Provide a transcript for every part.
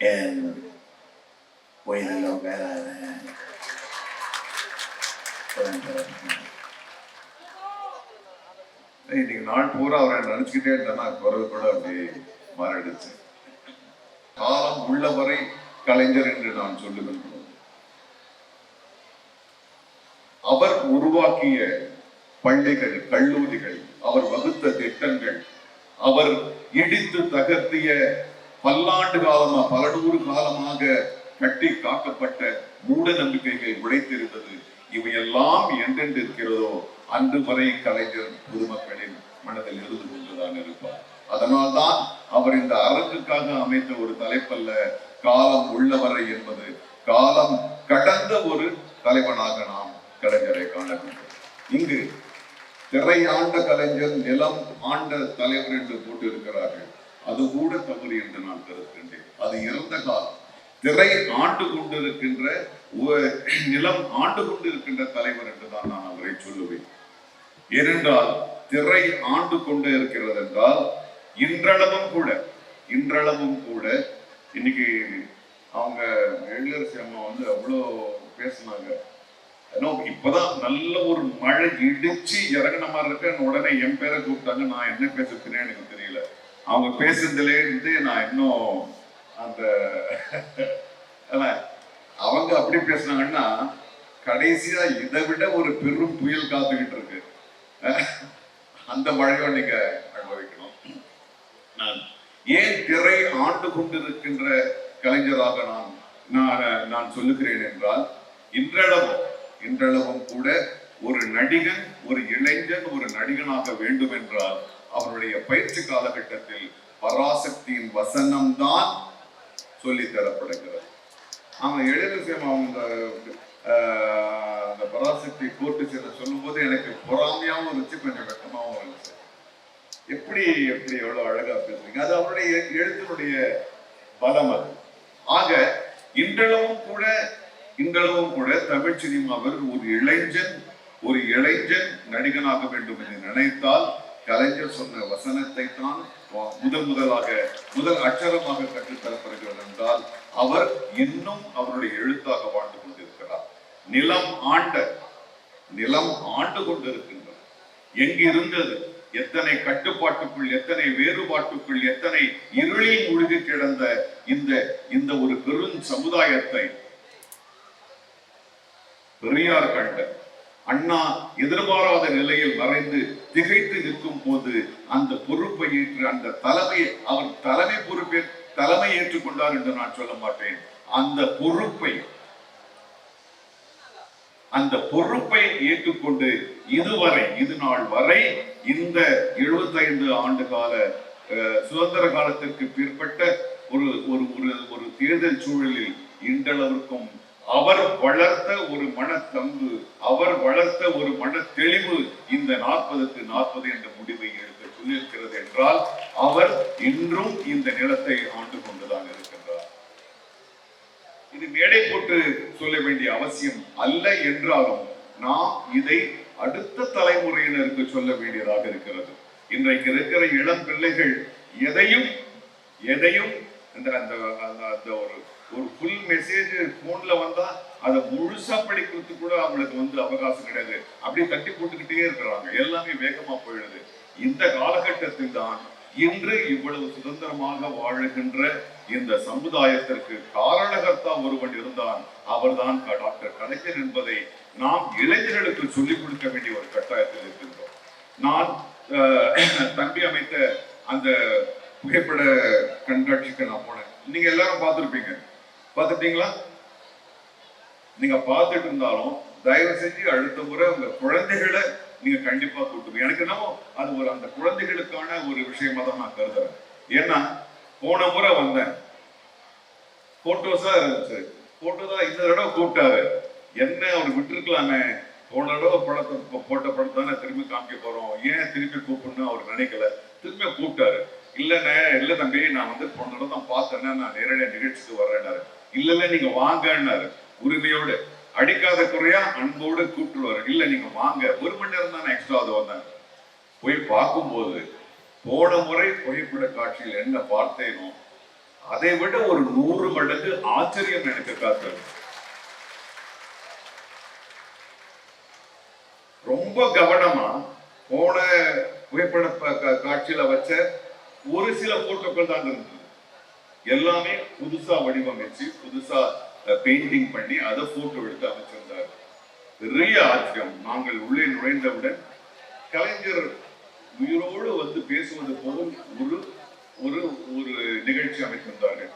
என் உயிரிலும் மேலான இன்னைக்கு நாள் பூரா அவரை நினைச்சுக்கிட்டே இருந்தேன்னா குரல் கூட அப்படி மாறிடுச்சு. காலம் உள்ளவரை கலைஞர் என்று நான் சொல்லுகின்றோம் அவர் உருவாக்கிய பள்ளிகள் கல்லூரிகள் அவர் வகுத்த திட்டங்கள் அவர் இடித்து தகர்த்திய பல்லாண்டு காலமா பல நூறு காலமாக கட்டி காக்கப்பட்ட மூட நம்பிக்கைகள் உடைத்திருந்தது. இவையெல்லாம் என்றென்று இருக்கிறதோ அன்று வரை கலைஞர் பொதுமக்களின் மனதில் இருந்து கொண்டுதான் இருப்பார். அதனால்தான் அவர் இந்த அரங்குக்காக அமைத்த ஒரு தலைப்பல்ல காலம் உள்ளவரை என்பது. காலம் கடந்த ஒரு தலைவனாக நாம் கலைஞரை காண வேண்டும். இங்கு திரை ஆண்ட கலைஞர் நிலம் ஆண்ட தலைவர் என்று போட்டிருக்கிறார்கள். அது கூட தவறு என்று நான் கருதுகின்றேன். அது இறந்த காலம். திரை ஆண்டு கொண்டிருக்கின்ற நிலம் ஆண்டு கொண்டிருக்கின்ற தலைவர் என்றுதான் நான் அவரை சொல்லுவேன். ஏனென்றால் திரை ஆண்டு கொண்டு இருக்கிறது என்றால் இன்றளவும் கூட இன்றளவும் கூட இன்னைக்கு அவங்க எழிலரசி அம்மா வந்து அவ்வளோ பேசினாங்க. ஏன்னா இப்பதான் நல்ல ஒரு மழை இடிச்சு இறங்கின மாதிரி இருக்கு. உடனே என் பேரை கூப்பிட்டாங்க. நான் என்ன பேசுறேன்னு எனக்கு தெரியல. அவங்க பேசுறதுல இருந்து நான் இன்னும் அந்த அவங்க அப்படி பேசுனாங்கன்னா கடைசியா இதை விட ஒரு பெரும் புயல் காத்துக்கிட்டு இருக்கு. அந்த மழையை நீங்க அனுபவிக்கணும். நான் ஏன் திரை ஆண்டு கொண்டிருக்கின்ற கலைஞராக நான் நான் நான் சொல்லுகிறேன் என்றால் இன்றளவும் இன்றளவும் கூட ஒரு நடிகன் ஒரு இளைஞன் ஒரு நடிகனாக வேண்டும் என்றால் அவருடைய பயிற்சி காலகட்டத்தில் பராசக்தியின் வசனம்தான் சொல்லி தரப்படுகிறது. அவன் எழுதிருக்கேன் அவங்க ஆஹ், அந்த பராசக்தி கோர்ட்டு சென்று சொல்லும்போது எனக்கு பொறாமையாகவும் இருந்துச்சு கொஞ்சம் வெக்கமாவும் இருந்துச்சு. எப்படி எப்படி எவ்வளவு அழகா பேசுறீங்க? அது அவருடைய எழுத்தினுடைய பலம் அது. ஆக இன்றளவும் கூட இன்றளவும் கூட தமிழ் சினிமாவில் ஒரு இளைஞன் ஒரு இளைஞன் நடிகனாக வேண்டும் என்று நினைத்தால் கலைஞர் சொன்ன வசனத்தை தான் முதல் முதலாக முதல் அச்சரமாக கற்றுத்தரப்படுகிறது என்றால் அவர் இன்னும் அவருடைய எழுத்தாக வாழ்ந்து கொண்டிருக்கிறார். நிலம் ஆண்ட நிலம் ஆண்டு கொண்டிருக்கின்றது. எங்கிருந்தது எத்தனை கட்டுப்பாட்டுக்குள் எத்தனை வேறுபாட்டுக்குள் எத்தனை இருளில் முழுகி கிடந்த இந்த இந்த ஒரு பெரும் சமுதாயத்தை பெரியார் கண்ட அண்ணா எதிர்பாராத நிலையில் வரைந்து திகைத்து நிற்கும் போது அந்த பொறுப்பை ஏற்று அந்த தலைமையை அவர் தலைமை பொறுப்பை தலைமை ஏற்றுக்கொண்டார் என்று நான் சொல்ல மாட்டேன். அந்த பொறுப்பை அந்த பொறுப்பை ஏற்றுக்கொண்டு இதுவரை இது நாள் வரை இந்த 75 ஆண்டு கால அஹ், சுதந்திர காலத்திற்கு பிற்பட்ட ஒரு ஒரு ஒரு ஒரு தேர்தல் சூழலில் இன்றளவிற்கும் அவர் வளர்த்த ஒரு மனத்தம்பு அவர் வளர்த்த ஒரு மன தெளிவு இந்த நாற்பதுக்கு நாற்பது என்ற முடிவை எடுத்து சொல்லியிருக்கிறது என்றால் அவர் இன்றும் இந்த நிலத்தை ஆண்டு கொண்டுதான் இருக்கின்றார். இது மேடை போட்டு சொல்ல வேண்டிய அவசியம் அல்ல என்றாலும் நாம் இதை அடுத்த தலைமுறையினருக்கு சொல்ல வேண்டியதாக இருக்கிறது. இன்றைக்கு இருக்கிற இளம் பிள்ளைகள் எதையும் எதையும் அந்த அந்த அந்த- அந்த ஒரு ஒரு ஃபுல் மெசேஜ் போன்ல வந்தா அதை முழுசா படிக்கிறதுக்கு கூட அவங்களுக்கு வந்து அவகாசம் கிடையாது. அப்படியே தட்டி போட்டுக்கிட்டே இருக்கிறாங்க. எல்லாமே வேகமா போயிடுது. இந்த காலகட்டத்தில் தான் இன்று இவ்வளவு சுதந்திரமாக வாழுகின்ற இந்த சமுதாயத்திற்கு காரணகர்த்தா ஒருவன் இருந்தான். அவர்தான் டாக்டர் கலைஞர் என்பதை நாம் இளைஞர்களுக்கு சொல்லிக் கொடுக்க வேண்டிய ஒரு கட்டாயத்தில் இருக்கின்றோம். நான் அஹ், தம்பி அமைத்த அந்த புகைப்பட கண்காட்சிக்கு நான் போனேன். நீங்க எல்லாரும் பார்த்திருப்பீங்க. பார்த்துட்டீங்களா நீங்க பார்த்துட்டு இருந்தாலும் தயவு செஞ்சு அடுத்த முறை உங்க குழந்தைகளை நீங்க கண்டிப்பா கூட்டுங்க. எனக்கு என்னவோ அது ஒரு அந்த குழந்தைகளுக்கான ஒரு விஷயமா தான் நான் கருதுறேன். ஏன்னா போன முறை வந்தேன். போட்டோஸா இருந்துச்சு. போட்டோ தான் இந்த தடவை கூப்பிட்டாரு. என்ன அவர் விட்டுருக்கலாமே? போன தடவை படத்தை போட்ட படத்தை தானே திரும்பி காமிக்க போறோம். ஏன் திரும்பி கூப்பிடணும் அவர் நினைக்கல. திரும்பி கூப்பிட்டாரு. இல்லைண்ணே இல்லை தம்பி நான் வந்து போன தடவை தான் பார்த்தேன்னா நான் நேரடியாக நிகழ்ச்சிக்கு வர்றேன்னாரு இல்ல இல்ல நீங்க வாங்கன்னாரு. உரிமையோட. அடிக்காத குறையா அன்போடு கூப்பிட்டுருவாரு. இல்ல நீங்க வாங்க. ஒரு மணி நேரம் தானே எக்ஸ்ட்ரா அது வந்தாங்க போய் பார்க்கும்போது போன முறை புகைப்பட காட்சியில் என்ன பார்த்தேனோ அதை விட ஒரு நூறு மடங்கு ஆச்சரியம் எனக்கு காத்தது ரொம்ப கவனமா போன புகைப்பட காட்சியில வச்ச ஒரு சில போட்டோக்கள் தான் இருந்தது. எல்லாமே புதுசா வடிவமைச்சு புதுசா பெயிண்டிங் பண்ணி அதை போட்டோ எடுத்து அமைச்சிருந்தார். பெரிய ஆச்சரியம். நாங்கள் உள்ளே நுழைந்தவுடன் கலைஞர் உயிரோடு வந்து பேசுவது போல் ஒரு ஒரு ஒரு நிகழ்ச்சி அமைத்திருந்தார்கள்.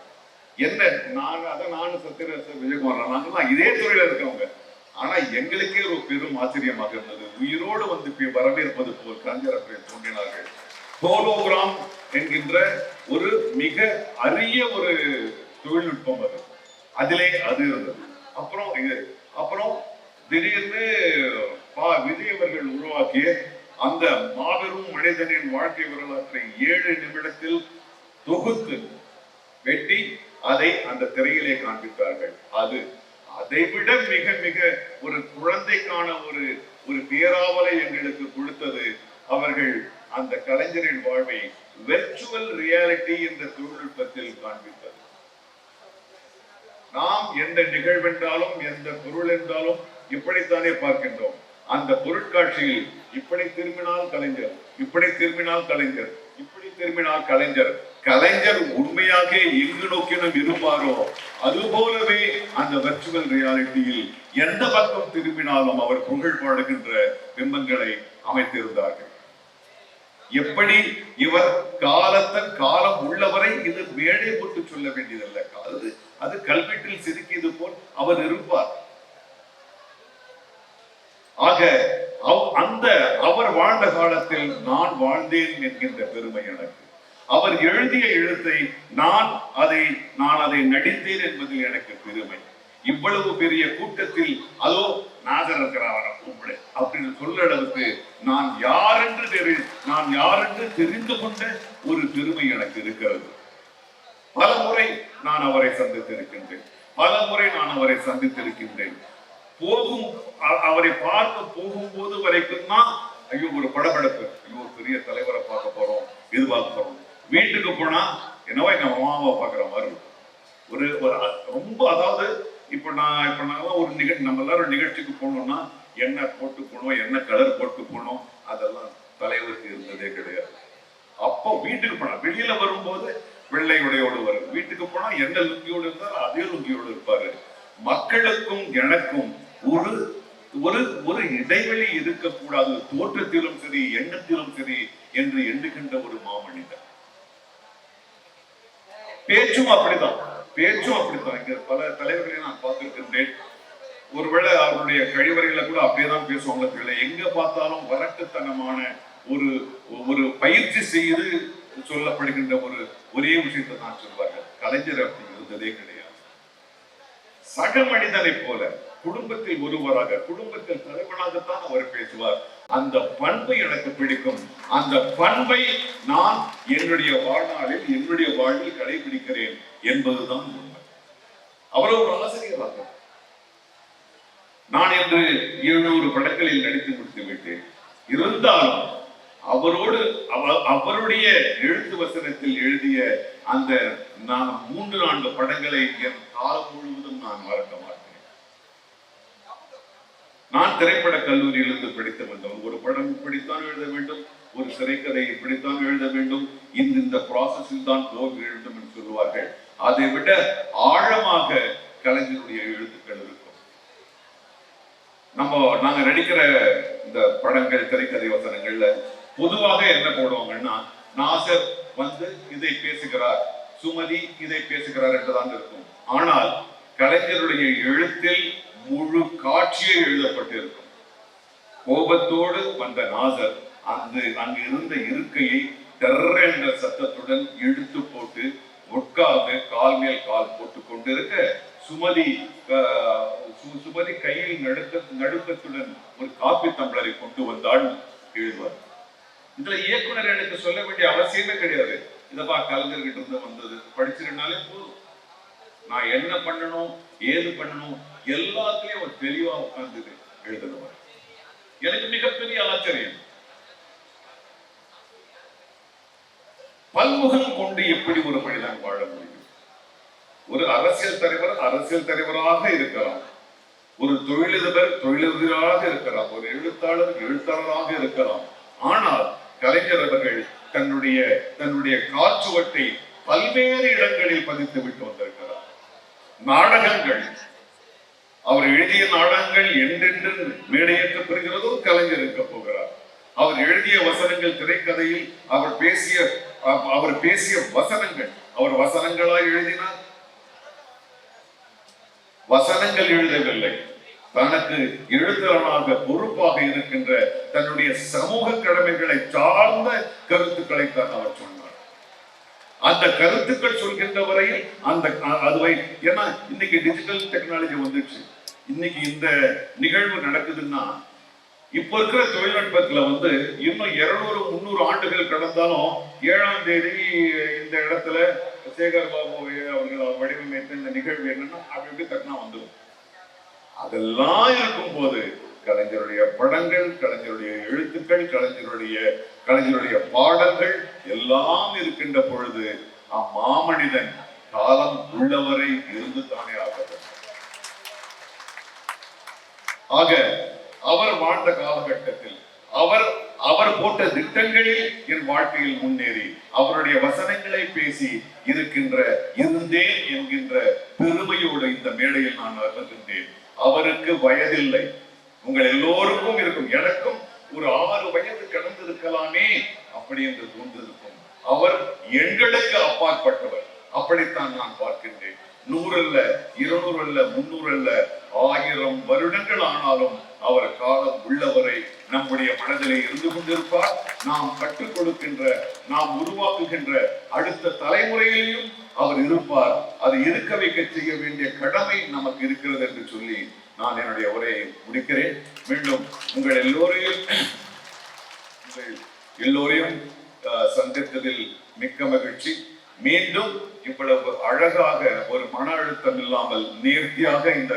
என்ன? நான் அதை நானும் சத்திர விஜயகுமார் நாங்கெல்லாம் இதே துறையில இருக்கவங்க. ஆனா எங்களுக்கே ஒரு பெரும் ஆச்சரியமாக இருந்தது. உயிரோடு வந்து வரவேற்பது போல் கலைஞர் அவர்கள் தோன்றினார்கள். ஹோலோகிராம் என்கின்ற ஒரு மிக அரிய ஒரு தொழில்நுட்பம் அது. அதிலே அது இருந்தது. அப்புறம் இது அப்புறம் திடீர்னு பா விஜய் அவர்கள் உருவாக்கிய அந்த மாபெரும் மனிதனின் வாழ்க்கை வரலாற்றை ஏழு நிமிடத்தில் தொகுத்து வெட்டி அதை அந்த திரையிலே காண்பித்தார்கள். அது அதை விட மிக மிக ஒரு குழந்தைக்கான ஒரு ஒரு பேராவலை எங்களுக்கு கொடுத்தது அவர்கள் அந்த கலைஞரின் வாழ்வை வெர்ச்சுவல் ரியாலிட்டி என்ற தொழில்நுட்பத்தில் காண்பித்தது நாம் எந்த நிகழ்வென்றாலும் எந்த பொருள் என்றாலும் இப்படித்தானே பார்க்கின்றோம். அந்த பொருட்காட்சியில் இப்படி திரும்பினால் கலைஞர் இப்படி திரும்பினால் கலைஞர் இப்படி திரும்பினால் கலைஞர். கலைஞர் உண்மையாக எங்கு நோக்கினும் இருப்பாரோ அது போலவே அந்த வெர்ச்சுவல் ரியாலிட்டியில் எந்த பக்கம் திரும்பினாலும் அவர் புகழ் பாடுகின்ற பிம்பங்களை அமைத்திருந்தார்கள். எப்படி இவர் காலத்தன் காலம் உள்ளவரை இது மேடை போட்டு சொல்ல வேண்டியதல்ல. அது அது கல்வெட்டில் செதுக்கியது போல் அவர் இருப்பார். ஆக அவ்- அந்த அவர் வாழ்ந்த காலத்தில் நான் வாழ்ந்தேன் என்கின்ற பெருமை எனக்கு. அவர் எழுதிய எழுத்தை நான் அதை நான் அதை நடித்தேன் என்பதில் எனக்கு பெருமை. இவ்வளவு பெரிய கூட்டத்தில் அதோ நாதர் இருக்கிறார் கூப்பிடு அப்படின்னு சொல்லளவுக்கு நான் யார் என்று தெரி நான் யார் என்று தெரிந்து கொண்ட ஒரு பெருமை எனக்கு இருக்கிறது. பல முறை நான் அவரை சந்தித்திருக்கின்றேன். பல முறை நான் அவரை சந்தித்திருக்கின்றேன். போகும் அவரை பார்க்க போகும்போது வரைக்கும் தான் ஐயோ ஒரு படபடப்பு. ஐயோ ஒரு பெரிய தலைவரை பார்க்க போறோம் இது பார்க்க போறோம். வீட்டுக்கு போனா என்னவோ எங்க மாமாவை பார்க்குற மாதிரி இருக்கும். ஒரு ஒரு ரொம்ப அதாவது இப்போ நான் இப்போ நாங்களாம் ஒரு நிகழ்ச்சி நம்ம எல்லாரும் ஒரு நிகழ்ச்சிக்கு போனோம்னா என்ன போட்டு போனோம் என்ன கலர் போட்டு போனோம் அதெல்லாம் தலைவருக்கு இருந்ததே கிடையாது. அப்போ வீட்டுக்கு போனா வெளியில வரும்போது வெள்ளை உடையோடு வரும். வீட்டுக்கு போனா என்ன லுங்கியோடு இருந்தாலும் அதே லுங்கியோடு இருப்பாரு. மக்களுக்கும் எனக்கும் ஒரு ஒரு ஒரு இடைவெளி இருக்கக்கூடாது. தோற்றத்திலும் சரி எண்ணத்திலும் சரி என்று எண்ணுகின்ற ஒரு மாமனிதர். பேச்சும் அப்படிதான் பேச்சும் அப்படித்தான் இங்க பல தலைவர்களை நான் பார்த்திருக்கின்றேன். ஒருவேளை அவருடைய கழிவறைகளை கூட அப்படியே தான் பேசுவாங்க தெரியல. எங்க பார்த்தாலும் வரட்டுத்தனமான ஒரு ஒரு பயிற்சி செய்து சொல்லப்படுகின்ற ஒரு ஒரே விஷயத்தை தான் சொல்வார்கள். கலைஞர் அப்படி இருந்ததே கிடையாது. சக மனிதனை போல குடும்பத்தில் ஒருவராக குடும்பத்தில் தலைவனாகத்தான் அவர் பேசுவார். அந்த பண்பை எனக்கு பிடிக்கும். அந்த பண்பை நான் என்னுடைய வாழ்நாளில் என்னுடைய வாழ்வில் கடைபிடிக்கிறேன் என்பதுதான் உண்மை. அவர் ஒரு ஆசிரியராக நான் என்று எழுநூறு படங்களில் நடித்து முடித்து விட்டேன். இருந்தாலும் அவரோடு அவருடைய எழுத்து வசனத்தில் எழுதிய அந்த நான் மூன்று நான்கு படங்களை என் காலம் முழுவதும் நான் மறக்க மாட்டேன். நான் திரைப்பட கல்லூரியிலிருந்து படித்து வந்தவன் ஒரு படம் இப்படித்தான் எழுத வேண்டும் திரைக்கதையை இப்படித்தான் எழுத வேண்டும்? இந்த இந்த ப்ராசஸில் தான் போக வேண்டும் என்று சொல்லுவார்கள். அதை விட ஆழமாக கலைஞருடைய எழுத்துக்கள் இருக்கும். நம்ம நாங்க நடிக்கிற இந்த படங்கள் திரைக்கதை வசனங்கள்ல பொதுவாக என்ன போடுவாங்கன்னா நாசர் வந்து இதை பேசுகிறார் சுமதி இதை பேசுகிறார் என்றுதான் இருக்கும். ஆனால் கலைஞருடைய எழுத்தில் முழு காட்சியே எழுதப்பட்டிருக்கும். கோபத்தோடு வந்த நாசர் அந்த அங்கு இருந்த இருக்கையை டெர் என்ற சத்தத்துடன் இழுத்து போட்டு உட்கார்ந்து கால் மேல் கால் போட்டு கொண்டிருக்க சுமதி சுமதி கையில் நடுக்க நடுக்கத்துடன் ஒரு காப்பி தம்பளரை கொண்டு வந்தாள் எழுதுவார் இதுல இயக்குனர் எனக்கு சொல்ல வேண்டிய அவசியமே கிடையாது. இதப்பா கலைஞர்கிட்ட இருந்து வந்தது. படிச்சிருந்தாலே போதும். நான் என்ன பண்ணணும் ஏது பண்ணணும் எல்லாத்துலயும் அவர் தெளிவா உட்கார்ந்து எழுதுனவர் எனக்கு மிகப்பெரிய ஆச்சரியம். பல்முகம் கொண்டு எப்படி ஒரு மனிதன் வாழ முடியும்? ஒரு அரசியல் தலைவர் அரசியல் தலைவராக இருக்கலாம். ஒரு தொழிலதிபர் தொழிலதிபராக இருக்கலாம். ஒரு எழுத்தாளர் எழுத்தாளராக இருக்கலாம். ஆனால் கலைஞர் அவர்கள் தன்னுடைய தன்னுடைய காற்றுவட்டை பல்வேறு இடங்களில் பதித்து விட்டு வந்திருக்கிறார். நாடகங்கள். அவர் எழுதிய நாடகங்கள் என்றென்று மேடையேற்றப்படுகிறதோ கலைஞர் இருக்க போகிறார். அவர் எழுதிய வசனங்கள் திரைக்கதையில் அவர் பேசிய அவர் பேசிய வசனங்கள். அவர் வசனங்களா எழுதினார்? வசனங்கள் எழுதவில்லை. தனக்கு எழுத்தரனாக பொறுப்பாக இருக்கின்ற தன்னுடைய சமூக கடமைகளை சார்ந்த கருத்துக்களை தான் அவர் சொன்னார். அந்த கருத்துக்கள் சொல்கின்ற வரையில் அந்த அதுவை ஏன்னா இன்னைக்கு டிஜிட்டல் டெக்னாலஜி வந்துச்சு இன்னைக்கு இந்த நிகழ்வு நடக்குதுன்னா இப்ப இருக்கிற தொழில்நுட்பத்துல வந்து இன்னும் இருநூறு முந்நூறு ஆண்டுகள் கடந்தாலும் ஏழாம் தேதி இந்த இடத்துல சேகர் பாபு அவர்கள் வடிவமைத்த இந்த நிகழ்வு என்னன்னா அப்படி இப்படி தட்டினா வந்துடும் அதெல்லாம் இருக்கும் போது கலைஞருடைய படங்கள் கலைஞருடைய எழுத்துக்கள் கலைஞருடைய கலைஞருடைய பாடல்கள் எல்லாம் இருக்கின்ற பொழுது அம்மாமனிதன் காலம் உள்ளவரை இருந்து தானே ஆக ஆக அவர் வாழ்ந்த காலகட்டத்தில் அவர் அவர் போட்ட திட்டங்களில் என் வாழ்க்கையில் முன்னேறி அவருடைய வசனங்களை பேசி இருக்கின்ற இருந்தேன் என்கின்ற பெருமையோடு இந்த மேடையில் நான் வருகின்றேன் அவருக்கு வயதில்லை. உங்கள் எல்லோருக்கும் இருக்கும். எனக்கும் ஒரு ஆறு வயது கடந்திருக்கலாமே அப்படி என்று தோன்றிருக்கும். அவர் எண்களுக்கு அப்பாற்பட்டவர். அப்படித்தான் நான் பார்க்கின்றேன். நூறு அல்ல இருநூறு அல்ல முன்னூறு அல்ல ஆயிரம் வருடங்கள் ஆனாலும் அவர் காலம் உள்ளவரை நம்முடைய மனதிலே இருந்து கொண்டிருப்பார். நாம் கற்றுக் கொடுக்கின்ற நாம் உருவாக்குகின்ற அடுத்த தலைமுறையிலையும் அவர் இருப்பார். அதை இருக்க வைக்க செய்ய வேண்டிய கடமை நமக்கு இருக்கிறது என்று சொல்லி நான் என்னுடைய உரையை முடிக்கிறேன். மீண்டும் உங்கள் எல்லோரையும் உங்கள் எல்லோரையும் அஹ், சந்தித்ததில் மிக்க மகிழ்ச்சி. மீண்டும் இவ்வளவு அழகாக ஒரு மன அழுத்தம் இல்லாமல் நேர்த்தியாக இந்த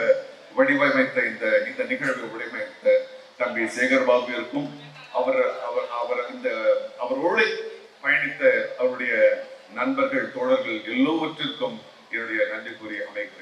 வடிவமைத்த இந்த இந்த நிகழ்வை வடிவமைத்த தம்பி சேகர்பாபு இருக்கும் அவர் அவர் அவர் இந்த அவரோடு பயணித்த அவருடைய என்னுடைய நன்றி கூறி அமைக்கிறேன்